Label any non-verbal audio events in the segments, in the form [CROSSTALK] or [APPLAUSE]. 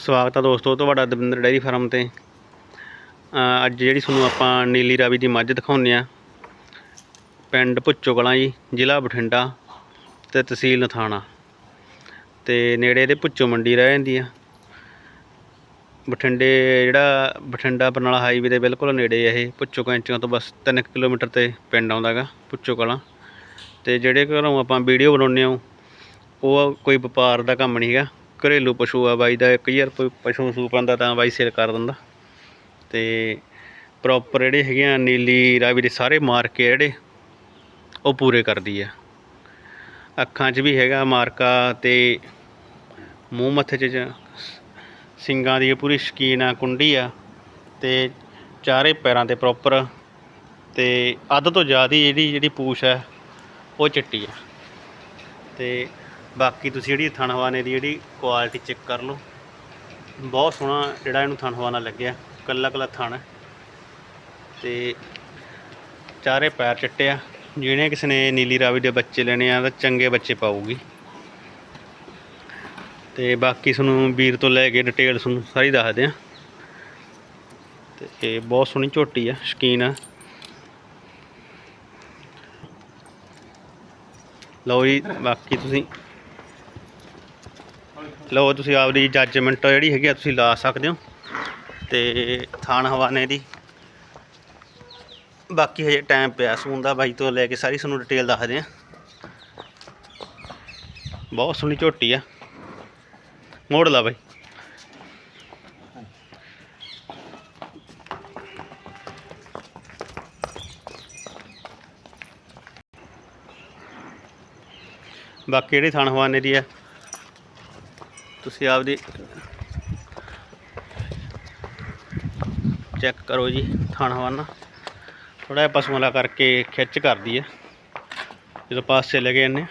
ਸਵਾਗਤ ਹੈ ਦੋਸਤੋ ਤੁਹਾਡਾ ਦਵਿੰਦਰ ਡੈਰੀ ਫਾਰਮ ਤੇ। ਅੱਜ ਜਿਹੜੀ ਤੁਹਾਨੂੰ ਆਪਾਂ ਨੀਲੀ ਰਾਵੀ ਦੀ ਮੱਝ ਦਿਖਾਉਂਦੇ ਆ ਪਿੰਡ ਭੁੱਚੋ ਕਲਾਂ ਜੀ, ਜ਼ਿਲ੍ਹਾ ਬਠਿੰਡਾ ਤੇ ਤਹਿਸੀਲ ਨਥਾਣਾ। ਤੇ ਨੇੜੇ ਦੇ ਭੁੱਚੋ ਮੰਡੀ ਰਹਿ ਜਾਂਦੀ ਆ। ਬਠਿੰਡੇ ਜਿਹੜਾ ਬਠਿੰਡਾ ਬਰਨਾਲਾ ਹਾਈਵੇ ਦੇ ਬਿਲਕੁਲ ਨੇੜੇ ਆ ਇਹ ਭੁੱਚੋ ਕੈਂਚੀਆਂ ਤੋਂ ਬਸ 3 ਕਿਲੋਮੀਟਰ ਤੇ ਪਿੰਡ ਆਉਂਦਾ ਗਾ ਭੁੱਚੋ ਕਲਾਂ ਤੇ ਜਿਹੜੇ ਘਰੋਂ ਆਪਾਂ ਵੀਡੀਓ ਬਣਾਉਂਦੇ ਆ ਉਹ ਕੋਈ ਵਪਾਰ ਦਾ ਕੰਮ ਨਹੀਂ ਹੈਗਾ। ਘਰੇਲੂ ਪਸ਼ੂ ਆ ਬਾਈ ਦਾ 1000 ਕੋਈ ਪਸ਼ੂ ਸੂ ਪਾਉਂਦਾ ਤਾਂ ਬਾਈ ਸੇਲ ਕਰ ਦਿੰਦਾ। ਤੇ ਪ੍ਰੋਪਰ ਜਿਹੜੇ ਹੈਗੇ ਆ ਨੀਲੀ ਰਾਵੀ ਦੇ ਸਾਰੇ ਮਾਰਕੇ ਜਿਹੜੇ, ਉਹ ਪੂਰੇ ਕਰਦੀ ਆ। ਅੱਖਾਂ 'ਚ ਵੀ ਹੈਗਾ ਮਾਰਕਾ ਤੇ ਮੂੰਹ ਮੱਥੇ 'ਚ ਸਿੰਗਾਂ ਦੀ ਪੂਰੀ ਸ਼ਕੀਨ ਆ, ਕੁੰਡੀ ਆ ਤੇ ਚਾਰੇ ਪੈਰਾਂ ਤੇ ਪ੍ਰੋਪਰ ਤੇ ਅੱਧ ਤੋਂ ਜ਼ਿਆਦਾ ਜਿਹੜੀ ਜਿਹੜੀ ਪੂਛ ਹੈ ਉਹ ਚਿੱਟੀ ਆ। ਤੇ ਬਾਕੀ ਤੁਸੀਂ ਜਿਹੜੀ ਥਣ ਹਵਾਨੇ ਦੀ ਜਿਹੜੀ ਕੁਆਲਿਟੀ ਚੈੱਕ ਕਰ ਲਓ। ਬਹੁਤ ਸੋਹਣਾ ਜਿਹੜਾ ਇਹਨੂੰ ਥਣ ਹਵਾਨਾ ਲੱਗਿਆ, ਕੱਲਾ ਕੱਲਾ ਥਣ। ਹੈ ਤੇ ਚਾਰੇ ਪੈਰ ਚਿੱਟੇ ਆ। ਜਿਹਨੇ ਕਿਸੇ ਨੇ ਨੀਲੀ ਰਾਵੀ ਦੇ ਬੱਚੇ ਲੈਣੇ ਆ, ਤਾਂ ਚੰਗੇ ਬੱਚੇ ਪਾਊਗੀ। ਤੇ ਬਾਕੀ ਤੁਹਾਨੂੰ ਵੀਰ ਤੋਂ ਲੈ ਕੇ ਡਿਟੇਲ ਤੁਹਾਨੂੰ ਸਾਰੀ ਦੱਸਦੇ ਆ। ਤੇ ਇਹ ਬਹੁਤ ਸੋਹਣੀ ਝੋਟੀ ਆ, ਸ਼ਕੀਨ ਆ। ਲਓ ਜੀ, ਬਾਕੀ ਤੁਸੀਂ ਲਓ ਤੁਸੀਂ ਆਪਦੀ ਜੱਜਮੈਂਟ ਜਿਹੜੀ ਹੈਗੀ ਆ ਤੁਸੀਂ ਲਾ ਸਕਦੇ ਹੋ ਤੇ ਥਾਣ ਹਵਾਨੇ ਦੀ ਬਾਕੀ ਹਜੇ ਟਾਈਮ ਪਿਆ ਸੂਣ ਦਾ, ਬਾਈ ਤੋਂ ਲੈ ਕੇ ਸਾਰੀ ਤੁਹਾਨੂੰ ਡਿਟੇਲ ਦੱਸਦੇ ਆ ਬਹੁਤ ਸੋਹਣੀ ਝੋਟੀ ਆ। ਮੋੜ ਲਾ ਬਾਈ। ਬਾਕੀ ਜਿਹੜੀ ਥਾਣ ਹਵਾਨੇ ਦੀ ਆ ਤੁਸੀਂ ਆਪਦੀ ਚੈੱਕ ਕਰੋ ਜੀ ਥਣ ਹਵਾਨਾ ਥੋੜਾ ਜਿਹਾ ਪਸ਼ੂਆਂ ਕਰਕੇ ਖਿੱਚ ਕਰਦੀ ਹੈ ਜਦੋਂ ਪਾਸੇ ਲੈ ਕੇ ਜਾਂਦੇ ਹਾਂ।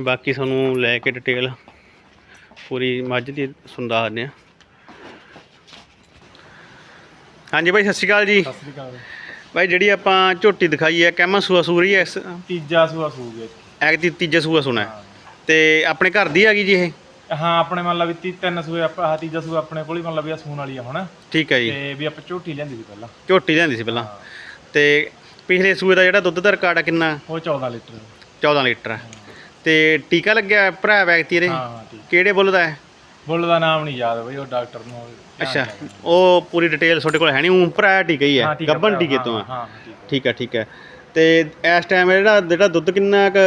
ਬਾਕੀ ਤੁਹਾਨੂੰ ਲੈ ਕੇ ਡਿਟੇਲ ਪੂਰੀ ਮੱਝ ਦੀ ਸੁਣਦਾ ਦਿੰਦੇ ਆ। ਹਾਂਜੀ ਬਾਈ ਸਤਿ ਸ਼੍ਰੀ ਅਕਾਲ ਜੀ। ਸਤਿ ਸ੍ਰੀ ਅਕਾਲ ਬਾਈ ਜਿਹੜੀ ਆਪਾਂ ਝੋਟੀ ਦਿਖਾਈ ਹੈ ਕਹਿਮਾ ਸੂਆ ਸੂਰੀ ਐ ਤੀਜਾ ਸੂਆ ਸੂ ਗਿਆ ਐਕ ਦੀ ਤੀਜਾ ਸੂਆ ਸੁਣਾ ਹੈ। ਤੇ ਆਪਣੇ ਘਰ ਦੀ ਹੈਗੀ ਜੀ ਇਹ? ਹਾਂ ਆਪਣੇ ਮੰਨ ਲਾ ਵੀ ਤੀ ਤਿੰਨ ਸੂਏ ਆਪਾਂ ਆਹ ਤੀਜਾ ਸੂਆ ਆਪਣੇ ਕੋਲ ਹੀ ਮੰਨ ਲਾ ਵੀ ਆ ਸੂਣ ਵਾਲੀ ਆ ਹੁਣ। ਠੀਕ ਹੈ ਜੀ। ਤੇ ਵੀ ਆਪਾਂ ਝੋਟੀ ਲੈਂਦੀ ਸੀ ਪਹਿਲਾਂ। ਝੋਟੀ ਲਿਆਂਦੀ ਸੀ ਪਹਿਲਾਂ। ਤੇ ਪਿਛਲੇ ਸੂਏ ਦਾ ਜਿਹੜਾ ਦੁੱਧ ਦਾ ਰਿਕਾਰਡ ਆ ਕਿੰਨਾ? ਉਹ 14 ਲੀਟਰ। 14 ਲੀਟਰ ਆ। ਤੇ ਟੀਕਾ ਲੱਗਿਆ ਭਰਾ ਵਿਅਕਤੀ ਇਹਦੇ? ਹਾਂ ਹਾਂ ਠੀਕ। ਕਿਹੜੇ ਬੁੱਲ ਦਾ ਹੈ? ਬੁੱਲ ਦਾ ਨਾਮ ਨਹੀਂ ਯਾਦ ਬਈ ਉਹ ਡਾਕਟਰ ਨੂੰ ਅੱਛਾ। ਉਹ ਪੂਰੀ ਡਿਟੇਲ ਤੁਹਾਡੇ ਕੋਲ ਹੈ ਨਹੀਂ ਉਹ ਭਰਾ ਟੀਕਾ ਹੀ ਹਾਂ। ਗੱਬਨ ਟੀਕੇ ਤੋਂ ਆ ਹਾਂ ਠੀਕ ਆ। ਠੀਕ ਹੈ ਠੀਕ ਹੈ ਤੇ ਇਸ ਟਾਈਮ ਜਿਹੜਾ ਜਿਹੜਾ ਦੁੱਧ ਕਿੰਨਾ ਕੁ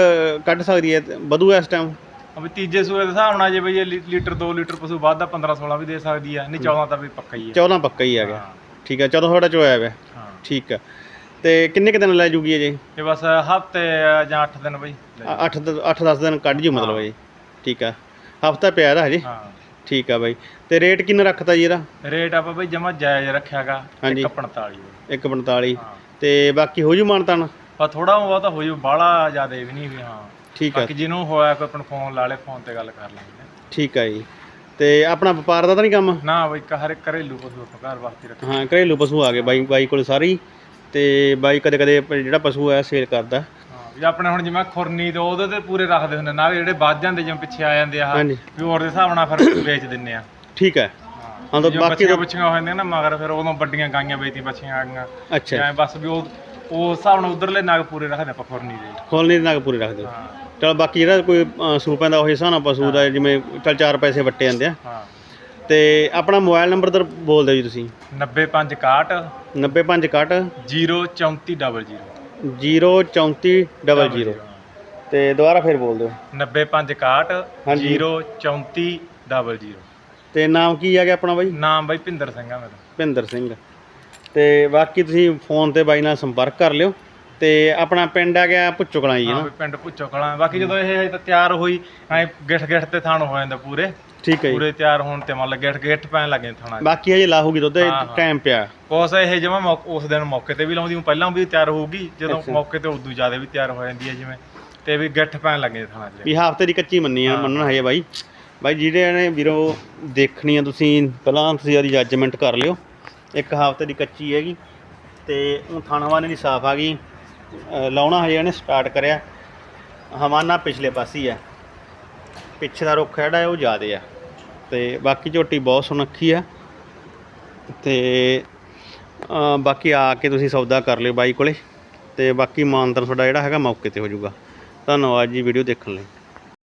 ਕੱਢ ਸਕਦੀ ਹੈ ਵਧੂ ਇਸ ਟਾਈਮ ਵੀ ਤੀਜੇ ਸੂਏ ਦੇ ਹਿਸਾਬ ਨਾਲ ਜੇ ਬਈ ਇਹ ਲੀ- ਲੀਟਰ 2 ਲੀਟਰ ਪਸ਼ੂ ਵੱਧ ਦਾ 15 16 ਵੀ ਦੇ ਸਕਦੀ ਆ ਨਹੀਂ 14 ਤਾਂ ਵੀ ਪੱਕਾ ਹੀ ਆ। 14 ਪੱਕਾ ਹੀ ਆ ਗਿਆ। ਠੀਕ ਹੈ 14 ਤੁਹਾਡਾ ਚ ਹੋਇਆ ਹਾਂ। ਠੀਕ ਹੈ ਤੇ ਕਿੰਨੇ ਕੁ ਦਿਨ ਲੈ ਜੂਗੀ ਇਹ ਜੀ? ਇਹ ਬਸ ਹਫ਼ਤੇ ਜਾਂ 8 ਦਿਨ ਬਈ। ਲੈ 8 8 10 ਦਿਨ ਕੱਢ ਜੂ ਮਤਲਬ ਜੀ ਠੀਕ ਆ। ਹਫਤਾ ਪਿਆ ਦਾ ਹਜੇ? ਹਾਂ। ਠੀਕ ਆ ਬਾਈ। ਤੇ ਰੇਟ ਕਿੰਨਾ ਰੱਖਤਾ ਜੀ ਇਹਦਾ? ਰੇਟ ਆਪਾਂ ਬਈ ਜਮਾ ਜਾਇਜ਼ ਰੱਖਿਆਗਾ ਹਾਂਜੀ। 145 ਬਈ। 145 ਹਾਂ। ਤੇ ਬਾਕੀ ਹੋ ਜੂ ਮਾਨਤਾਨ ਪਰ ਥੋੜਾ ਬਹੁਤ ਤਾਂ ਹੋ ਜੂ ਬਾਹਲਾ ਜ਼ਿਆਦਾ ਵੀ ਨਹੀਂ ਵੀ ਹਾਂ। ਠੀਕ ਆ। ਬਾਕੀ ਜਿਹਨੂੰ ਹੋਇਆ ਕੋਈ ਆਪਣਾ ਫੋਨ ਲਾ ਲੇ ਫੋਨ ਤੇ ਗੱਲ ਕਰ ਲਾਂਗੇ ਠੀਕ ਆ ਜੀ। ਤੇ ਆਪਣਾ ਵਪਾਰ ਦਾ ਤਾਂ ਨਹੀਂ ਕੰਮ? ਨਾ ਬਈ ਹਰ ਇੱਕ ਘਰੇਲੂ ਪਸ਼ੂ ਆਪਾਂ ਘਰ ਵਾਸਤੇ ਰੱਖ ਹਾਂ ਘਰੇਲੂ ਪਸ਼ੂ ਆ ਗਏ ਬਾਈ ਬਾਈ ਕੋਲ ਸਾਰੇ ਹੀ। ਤੇ ਬਾਈ ਕਦੇ ਕਦੇ ਜਿਹੜਾ ਪਸ਼ੂ ਹੈ ਸੇਲ ਕਰਦਾ। ਹਾਂ ਵੀ ਆਪਣੇ ਹੁਣ ਜਿਵੇਂ ਖੁਰਨੀ ਤੇ ਉਹਦੇ ਤੇ ਪੂਰੇ ਰੱਖਦੇ ਹੁੰਦੇ ਨਾ ਜਿਹੜੇ ਵੱਧ ਜਾਂਦੇ ਜਿਵੇਂ ਪਿੱਛੇ ਆ ਜਾਂਦੇ ਆ ਹਾਂਜੀ। ਵੀ ਹੋਰ ਦੇ ਹਿਸਾਬ ਨਾਲ ਫਿਰ [COUGHS] ਵੇਚ ਦਿੰਨੇ ਆ। ਠੀਕ ਹੈ ਹਾਂ ਤਾਂ ਬਾਕੀ ਬੱਚੀਆਂ ਬੱਚੀਆਂ ਹੋ ਜਾਂਦੀਆਂ ਨਾ ਮਗਰ ਫਿਰ ਉਦੋਂ ਵੱਡੀਆਂ ਗਾਈਆਂ ਵੇਚਦੀ ਬੱਚੀਆਂ ਆ ਗਈਆਂ। ਅੱਛਾ। ਐ ਬਸ ਵੀ ਉਹ ਉਹ ਹਿਸਾਬ ਨਾਲ ਉਧਰਲੇ ਨਗ ਪੂਰੇ ਰੱਖਦੇ ਆਪਾਂ ਖੁਰਨੀ ਦੇ। ਖੋਲਣੇ ਦੇ ਨਾਲ ਪੂਰੇ ਰੱਖ ਦਿਓ ਹਾਂ। ਚਲ ਬਾਕੀ ਜਿਹੜਾ ਕੋਈ ਅ, ਸੂ ਪੈਂਦਾ ਉਹ ਹਿਸਾਬ ਨਾਲ ਪਸ਼ੂ ਦਾ ਜਿਵੇਂ ਚਲ ਚਾਰ ਪੈਸੇ ਵੱਟੇ ਜਾਂਦੇ ਆ। ਹਾਂ। ਤੇ ਆਪਣਾ ਮੋਬਾਈਲ ਨੰਬਰ ਦਰ ਬੋਲ ਦਿਓ ਜੀ ਤੁਸੀਂ। 9561 9561 03400 03400 ਤੇ ਦੁਬਾਰਾ ਫਿਰ ਬੋਲ ਦਿਓ। 9561 ਹਾਂਜੀ। 03400 ਤੇ ਨਾਮ ਕੀ ਆ ਗਿਆ ਆਪਣਾ ਬਾਈ? ਨਾਮ ਬਾਈ ਭਿੰਦਰ ਸਿੰਘ ਆ ਮੇਰਾ। ਭਿੰਦਰ ਸਿੰਘ। ਤੇ ਬਾਕੀ ਤੁਸੀਂ ਫੋਨ ਤੇ ਬਾਈ ਨਾਲ ਸੰਪਰਕ ਕਰ ਲਿਓ ਤੇ ਆਪਣਾ ਪਿੰਡ ਆ ਗਿਆ ਭੁੱਚੋ ਕਲਾਂ ਜੀ ਹਾਂ ਨਾ? ਵੀ ਪਿੰਡ ਪੁੱਛੋ ਕਲਾਂ। ਬਾਕੀ ਜਦੋਂ ਇਹ ਹਜੇ ਤਾਂ ਤਿਆਰ ਹੋਈ ਐ ਗਿੱਠ ਗਿੱਠ ਤੇ ਥਾਣ ਹੋ ਜਾਂਦਾ ਪੂਰੇ। ਠੀਕ ਹੈ ਜੀ। ਪੂਰੇ ਤਿਆਰ ਹੋਣ ਤੇ ਮੰਨ ਲਾ ਗਿੱਠ ਗਿੱਠ ਪੈਣ ਲੱਗੇ ਥਾਣਾ ਬਾਕੀ ਹਜੇ ਲਾਹੂਗੀ ਦੁੱਧ ਹਾਂ, ਹਾਂ। ਟਾਈਮ ਪਿਆ। ਕੋਸ ਇਹ ਜਿਵੇਂ ਉਸ ਦਿਨ ਮੌਕੇ ਤੇ ਵੀ ਲਾਉਂਦੀ ਹੂੰ ਪਹਿਲਾਂ ਵੀ ਤਿਆਰ ਹੋਊਗੀ ਜਦੋਂ ਅੱਛਾ। ਮੌਕੇ ਤੇ ਉਦੋਂ ਜ਼ਿਆਦਾ ਵੀ ਤਿਆਰ ਹੋ ਜਾਂਦੀ ਹੈ ਜਿਵੇਂ। ਤੇ ਵੀ ਗਿੱਠ ਪੈਣ ਲੱਗੇ ਥਾਣਾ ਚ। ਵੀ ਹਫ਼ਤੇ ਦੀ ਕੱਚੀ ਮੰਨੀ ਆ। ਮੰਨਣਾ ਹੈ ਬਾਈ। ਬਾਈ ਜਿਹੜੇ ਨੇ ਵੀਰੋ ਦੇਖਣੀ ਆ ਤੁਸੀਂ, ਪਹਿਲਾਂ ਤੁਸੀਂ ਇਹਦੀ ਜੱਜਮੈਂਟ ਕਰ ਲਿਓ। ਇੱਕ ਹਫ਼ਤੇ ਦੀ ਕੱਚੀ ਹੈਗੀ ਤੇ ਉਹ ਥਾਣਾਵਾਨੇ ਦੀ ਸਾਫ਼ ਆ ਗਈ। ਲਾਉਣਾ ਹਜੇ ਇਹਨੇ ਸਟਾਰਟ ਕਰਿਆ। ਹਵਾਨਾ ਪਿਛਲੇ ਪਾਸੇ ਹੀ ਆ। ਪਿੱਛੇ ਦਾ ਰੁੱਖ ਜਿਹੜਾ ਉਹ ਜ਼ਿਆਦੇ ਆ। ਤੇ ਬਾਕੀ ਝੋਟੀ ਬਹੁਤ ਸੁਨੱਖੀ ਆ। ਤੇ ਬਾਕੀ ਆ ਕੇ ਤੁਸੀਂ ਸੌਦਾ ਕਰ ਲਿਓ ਬਾਈ ਕੋਲੇ। ਤੇ ਬਾਕੀ ਮਾਨਤਨ ਤੁਹਾਡਾ ਜਿਹੜਾ ਹੈਗਾ ਮੌਕੇ ਤੇ ਹੋ ਜਾਊਗਾ। ਧੰਨਵਾਦ ਜੀ ਵੀਡੀਓ ਦੇਖਣ ਲਈ।